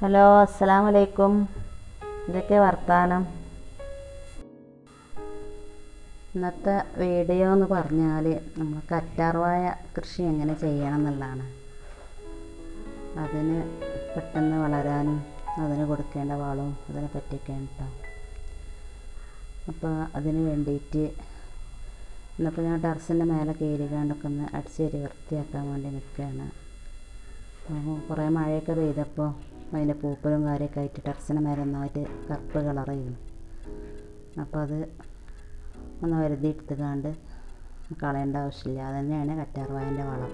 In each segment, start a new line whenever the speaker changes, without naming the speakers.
Hello അസ്സാം വലൈക്കും ഇതൊക്കെ വർത്താനം? ഇന്നത്തെ വീഡിയോ എന്ന് പറഞ്ഞാൽ നമ്മൾ കറ്റാർവായ കൃഷി എങ്ങനെ ചെയ്യണം എന്നുള്ളതാണ്. അതിന് പെട്ടെന്ന് വളരാനും അതിന് കൊടുക്കേണ്ട വളവും അതിനെ പറ്റിയൊക്കെയാണ് കേട്ടോ അപ്പോൾ അതിന് വേണ്ടിയിട്ട് ഇന്നിപ്പോൾ ഞാൻ ടെറസിന്റെ മേലെ കയറിക്കാണ്ടൊക്കെ ഒന്ന് അടിച്ചേരി വൃത്തിയാക്കാൻ വേണ്ടി നിൽക്കുകയാണ് കുറേ മഴയൊക്കെ പെയ്തപ്പോൾ അതിന്റെ പൂപ്പലും കാര്യമൊക്കെ ആയിട്ട് ടെറസിന്റെ മേലെ ഒന്നായിട്ട് കറുപ്പ് കളറായിരുന്നു അപ്പോൾ അത് ഒന്ന് വരുതി എടുത്തുകാണ്ട് കളയേണ്ട ആവശ്യമില്ല. അത് തന്നെയാണ് കറ്റാർവായന്റെ വളം.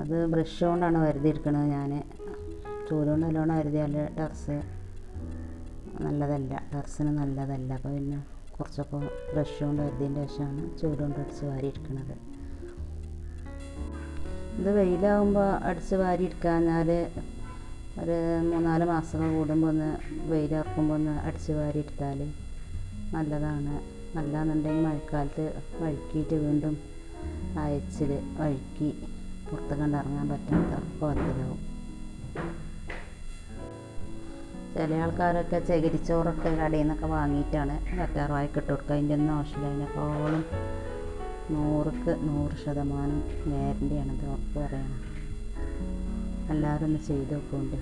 അത് ബ്രഷ് കൊണ്ടാണ് വരുതി എടുക്കുന്നത് ഞാൻ. ചൂടുകൊണ്ട് നല്ലോണം വരുതിയാൽ ടെറസ് നല്ലതല്ല. ടെറസിന് നല്ലതല്ല. അപ്പോൾ പിന്നെ കുറച്ചപ്പോൾ ബ്രഷ് കൊണ്ട് വരുതിന്റെ ശേഷമാണ് ചൂടുകൊണ്ട് അടിച്ച് വാരി എടുക്കുന്നത്. ഇത് വെയിലാകുമ്പോൾ അടിച്ച് വാരി എടുക്കാഞ്ഞാൽ ഒരു മൂന്നാൽ മാസം കൂടുമ്പോൾ ഒന്ന് വെയിലിറക്കുമ്പോൾ ഒന്ന് അടിച്ച് വാരി എടുത്താൽ നല്ലതാണ്. നല്ലതെന്നുണ്ടെങ്കിൽ മഴക്കാലത്ത് വഴുക്കിയിട്ട് വീണ്ടും അയച്ചിൽ വഴുക്കി പുറത്ത് കണ്ടിറങ്ങാൻ പറ്റാത്ത കോലത്തിലാവും ചില ആൾക്കാരൊക്കെ ചകിരിച്ചോറൊക്കെ കടയിൽ നിന്നൊക്കെ വാങ്ങിയിട്ടാണ് കറ്റാർവാഴക്ക് കിട്ടുകൊടുക്കുക കൊടുക്കുക അതിന്റെ ഒന്നും ആവശ്യമില്ല. അതിനേക്കാളും നൂറുക്ക് നൂറ് ശതമാനം ഗ്യാരന്റിയാണ് ഇത് ഉറപ്പ് പറയണം എല്ലാവരും ഒന്ന് ചെയ്ത് നോക്കുന്നുണ്ട്.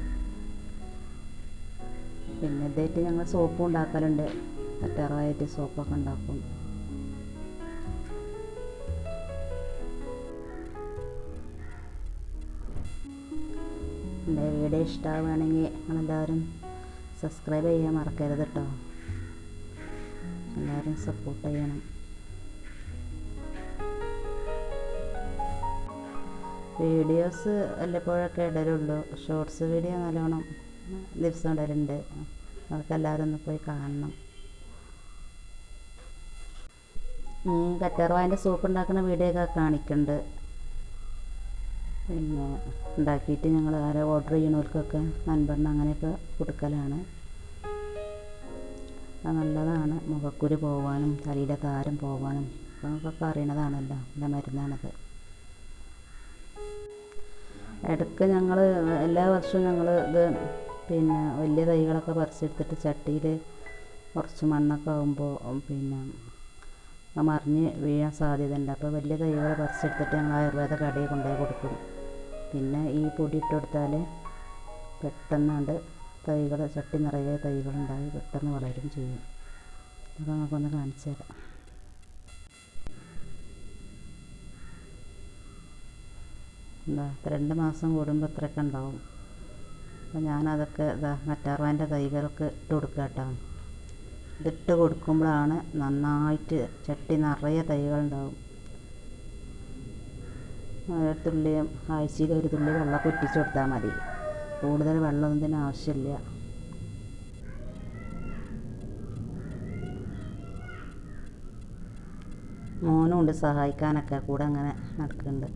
പിന്നെ ഇതായിട്ട് ഞങ്ങൾ സോപ്പും ഉണ്ടാക്കലുണ്ട്. മറ്റേറായിട്ട് സോപ്പൊക്കെ ഉണ്ടാക്കും. എന്റെ വീഡിയോ ഇഷ്ടമാവുകയാണെങ്കിൽ നിങ്ങളെല്ലാവരും സബ്സ്ക്രൈബ് ചെയ്യാൻ മറക്കരുത് കേട്ടോ. എല്ലാവരും സപ്പോർട്ട് ചെയ്യണം. വീഡിയോസ് വല്ലപ്പോഴൊക്കെ ഇടലുള്ളൂ. ഷോർട്സ് വീഡിയോ നല്ലോണം ദിവസം ഇടലുണ്ട്. അതൊക്കെ എല്ലാവരും ഒന്ന് പോയി കാണണം. കറ്റാർവായന്റെ സൂപ്പ് ഉണ്ടാക്കുന്ന വീഡിയോ ഒക്കെ കാണിക്കുന്നുണ്ട് പിന്നെ ഉണ്ടാക്കിയിട്ട് ഞങ്ങൾ ആരെ ഓർഡർ ചെയ്യണവർക്കൊക്കെ നൻപെണ്ണം അങ്ങനെയൊക്കെ കൊടുക്കലാണ്. അത് നല്ലതാണ്. മുഖക്കുരു പോവാനും തലയിലെ താരം പോവാനും നമുക്കൊക്കെ അറിയണതാണല്ലോ നല്ല മരുന്നാണത്. ഇടയ്ക്ക് ഞങ്ങൾ എല്ലാ വർഷവും ഞങ്ങൾ ഇത് പിന്നെ വലിയ തൈകളൊക്കെ പറിച്ചെടുത്തിട്ട് ചട്ടിയിൽ കുറച്ച് മണ്ണൊക്കെ ആകുമ്പോൾ പിന്നെ മറിഞ്ഞ് വീഴാൻ സാധ്യതയുണ്ട്. അപ്പോൾ വലിയ തൈകൾ പറിച്ചെടുത്തിട്ട് ഞങ്ങൾ ആയുർവേദ കടയിൽ കൊണ്ടുപോയി കൊടുക്കും. പിന്നെ ഈ പൊടി ഇട്ട് കൊടുത്താൽ പെട്ടെന്നുണ്ട് തൈകൾ ചട്ടി നിറയെ തൈകളുണ്ടായി പെട്ടെന്ന് വളരും ചെയ്യും. അപ്പോൾ നമുക്കൊന്ന് കാണിച്ചു തരാം. എന്താ രണ്ട് മാസം കൂടുമ്പോൾ ഇത്രയൊക്കെ ഉണ്ടാവും. അപ്പം ഞാനതൊക്കെ ഇതാ മറ്റാർവാന്റെ തൈകൾക്ക് ഇട്ട് കൊടുക്കുക കേട്ടോ ഇതിട്ട് കൊടുക്കുമ്പോഴാണ് നന്നായിട്ട് ചട്ടി നിറയെ തൈകളുണ്ടാവും ഒരു തുള്ളി ആഴ്ചയിൽ ഒരു തുള്ളി വെള്ളം കുറ്റിച്ച് കൊടുത്താൽ മതി. കൂടുതൽ വെള്ളമൊന്നും തന്നെ ആവശ്യമില്ല മോനും ഉണ്ട് സഹായിക്കാനൊക്കെ കൂടെ അങ്ങനെ നടക്കുന്നുണ്ട്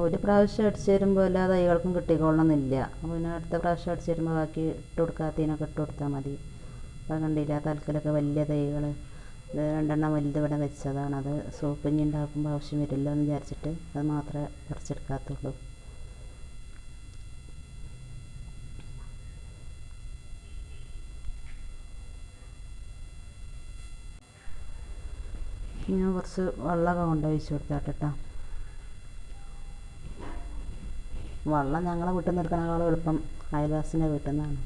ഒരു പ്രാവശ്യം അടിച്ചു തരുമ്പോൾ എല്ലാ തൈകൾക്കും കിട്ടിക്കൊള്ളണമെന്നില്ല. പിന്നെ അടുത്ത പ്രാവശ്യം അടിച്ചു തരുമ്പോൾ ബാക്കി ഇട്ട് കൊടുക്കാത്തതിനൊക്കെ ഇട്ട് കൊടുത്താൽ മതി. അപ്പോൾ കണ്ടില്ല തൽക്കലൊക്കെ വലിയ തൈകൾ രണ്ടെണ്ണം വലുത് ഇവിടെ വെച്ചതാണ്. അത് സോപ്പ് ഇനി ഉണ്ടാക്കുമ്പോൾ ആവശ്യം വരില്ല എന്ന് വിചാരിച്ചിട്ട് അത് മാത്രമേ പറിച്ചെടുക്കാത്തുള്ളൂ. ഞാൻ കുറച്ച് വെള്ളമൊക്കെ കൊണ്ടുപോയി വെച്ച് കൊടുത്താട്ടോ വെള്ളം ഞങ്ങളെ വീട്ടിൽ നിന്ന് എടുക്കണേക്കാളും എളുപ്പം. അയൽവാസിന്റെ വീട്ടിൽ നിന്നാണ്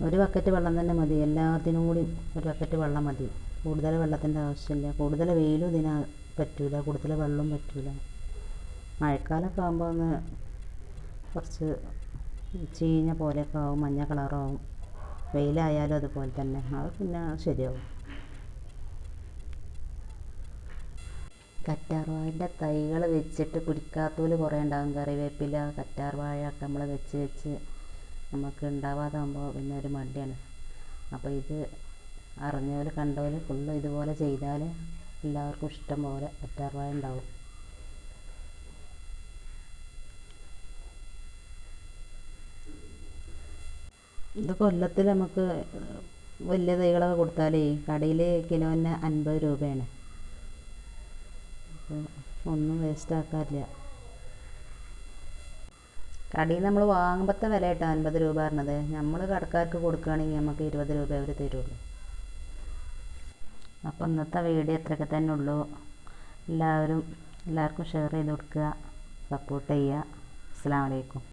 ഒരു ബക്കറ്റ് വെള്ളം തന്നെ മതി. എല്ലാത്തിനും കൂടി ഒരു ബക്കറ്റ് വെള്ളം മതി. കൂടുതൽ വെള്ളത്തിന്റെ ആവശ്യമില്ല. കൂടുതൽ വെയിലും ഇതിന് പറ്റൂല. കൂടുതൽ വെള്ളവും പറ്റൂല. മഴക്കാലമൊക്കെ ആകുമ്പോൾ ഒന്ന് കുറച്ച് ചീഞ്ഞ പോലെയൊക്കെ ആവും. മഞ്ഞ കളറാവും വെയിലായാലും അതുപോലെ തന്നെ. അത് പിന്നെ ശരിയാവും. കറ്റാർവാഴന്റെ തൈകൾ വെച്ചിട്ട് പിടിക്കാത്തൂൽ കുറേ ഉണ്ടാകും കറിവേപ്പില കറ്റാർവാഴ ഒക്കെ നമ്മൾ വെച്ച് വെച്ച് നമുക്ക് ഉണ്ടാവാതാകുമ്പോൾ പിന്നെ ഒരു മടിയാണ്. അപ്പോൾ ഇത് അറിഞ്ഞവർ കണ്ടവർ ഫുള്ള് ഇതുപോലെ ചെയ്താൽ എല്ലാവർക്കും ഇഷ്ടം പോലെ കറ്റാർവാഴ ഉണ്ടാവും. ഇത് കൊല്ലത്തിൽ നമുക്ക് വലിയ തൈകളൊക്കെ കൊടുത്താലേ കടയിൽ കിലോന് അൻപത് രൂപയാണ്. അപ്പോൾ ഒന്നും വേസ്റ്റ് ആക്കാറില്ല. കടയിൽ നമ്മൾ വാങ്ങുമ്പോഴത്തെ വില കേട്ടോ. അൻപത് രൂപ പറഞ്ഞത്. നമ്മൾ കടക്കാർക്ക് കൊടുക്കുകയാണെങ്കിൽ നമുക്ക് ഇരുപത് രൂപ അവർ തരുള്ളൂ. അപ്പോൾ ഇന്നത്തെ വീഡിയോ ഇത്രയൊക്കെ തന്നെ ഉള്ളൂ. എല്ലാവരും എല്ലാവർക്കും ഷെയർ ചെയ്ത് കൊടുക്കുക. സപ്പോർട്ട് ചെയ്യുക. അസ്സാം വലൈക്കും